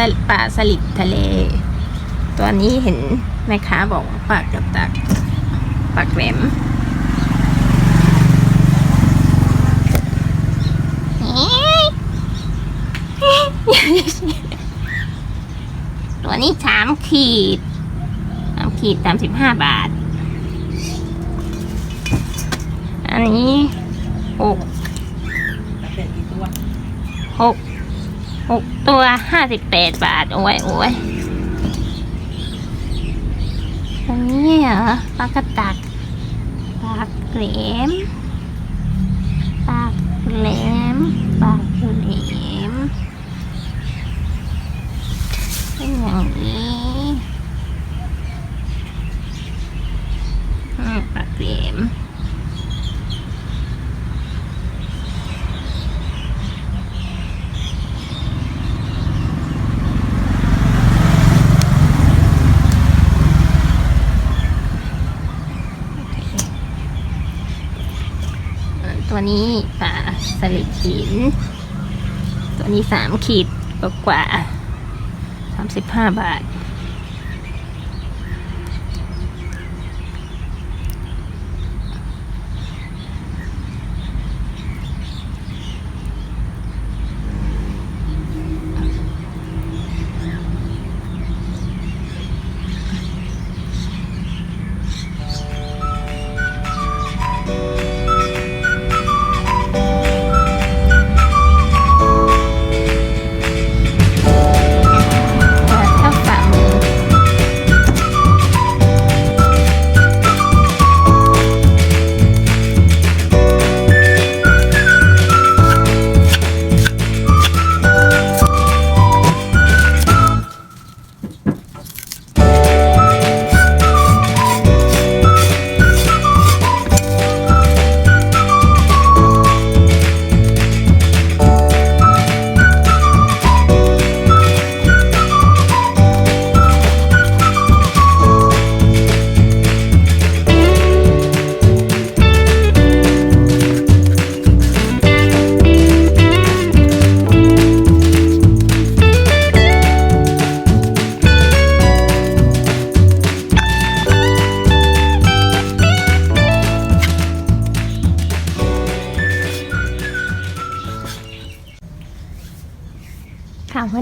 สลิปลาสลิดทะเล ตัวนี้เห็นแม่ค้าบอกว่าปากกับตักปากแหลมตัวนี้สามขีดสามขีดสามสิบห้าบาท อันนี้หกเป็นกี่ตัวหก หกตัวห้าสิบแปดบาท โอ้ยโอ้ยอันนี้เหรอปลากระตักปลากลมปลากลมปลากลมเป็นอย่างนี้ปลากลม ตัวนี้ปลา สลิดหิน ตัวนี้สามขีดกว่าสามสิบห้าบาท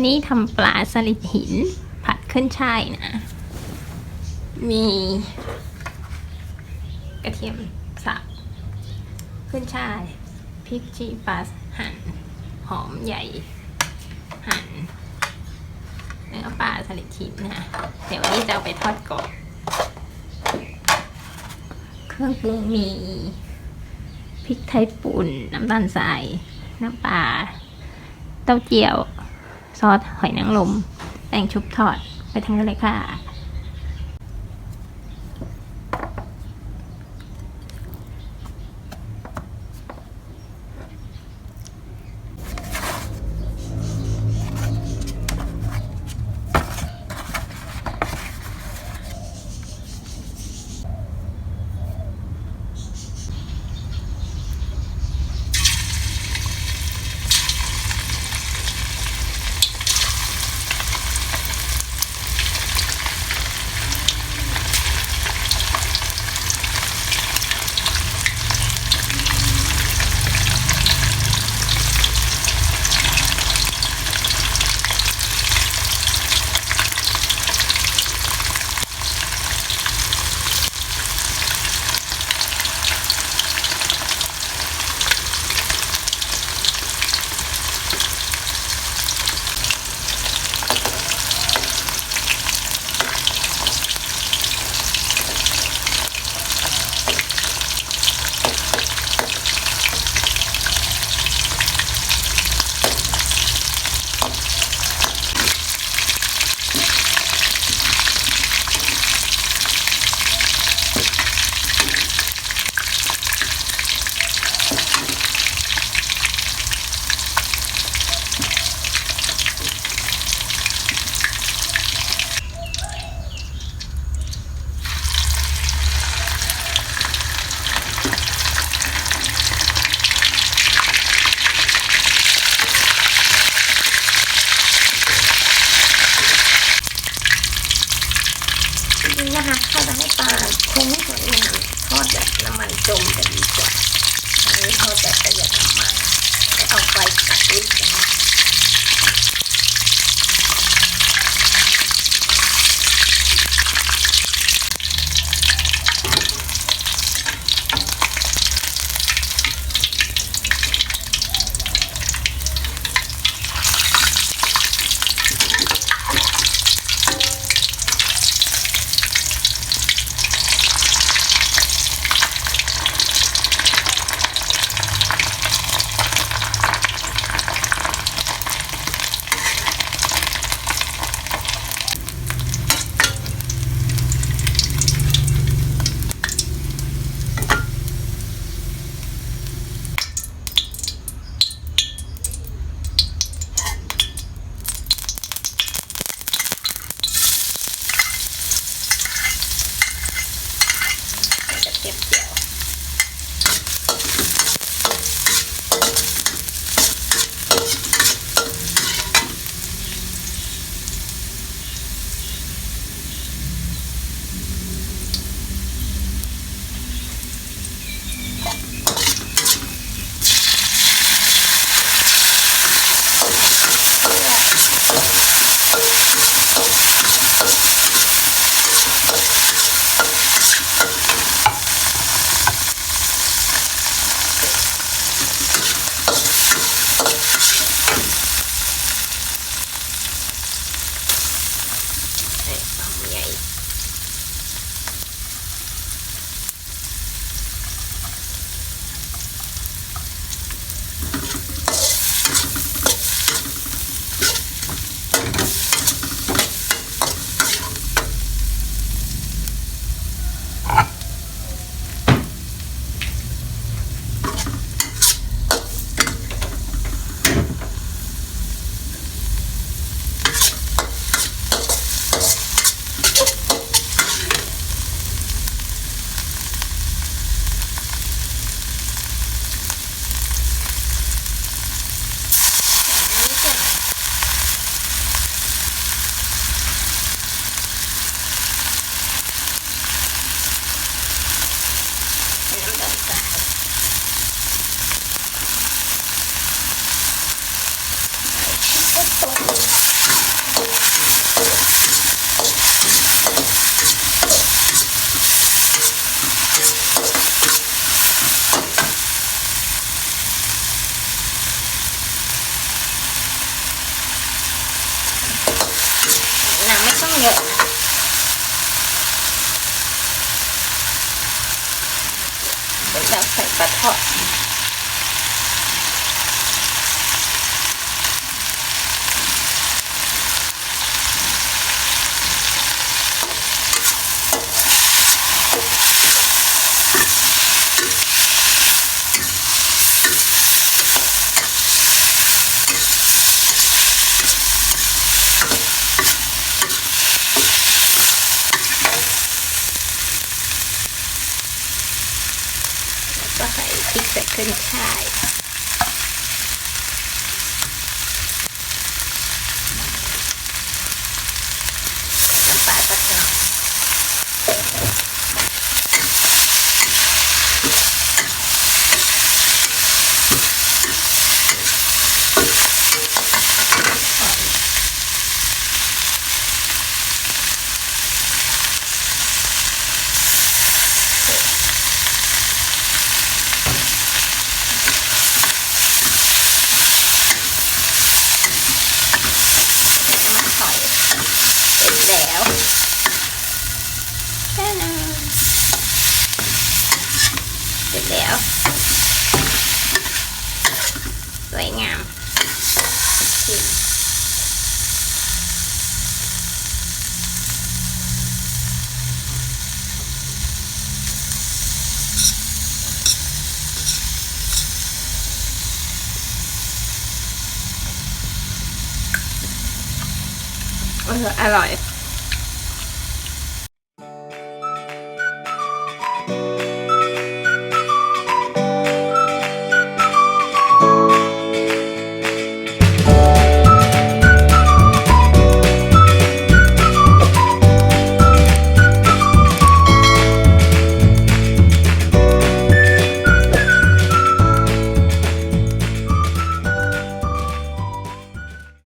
วันนี้ทำปลาสลิดหิน ผัดขึ้นช่ายนะ มี กระเทียมสับขึ้นช่ายพริกชี้ปลาหั่นหอมใหญ่ หั่นเนื้อปลาสลิดหินนะเดี๋ยววันนี้จะเอาไปทอดกรอบเครื่องปรุงมีพริกไทยป่นน้ำตาลทรายน้ำปลาเต้าเจี้ยว ซอสหอยนางรมแต่งชุบทอดไปทำกันเลยค่ะ it. And of. potato. Ta-da! Video. Right now. I like it.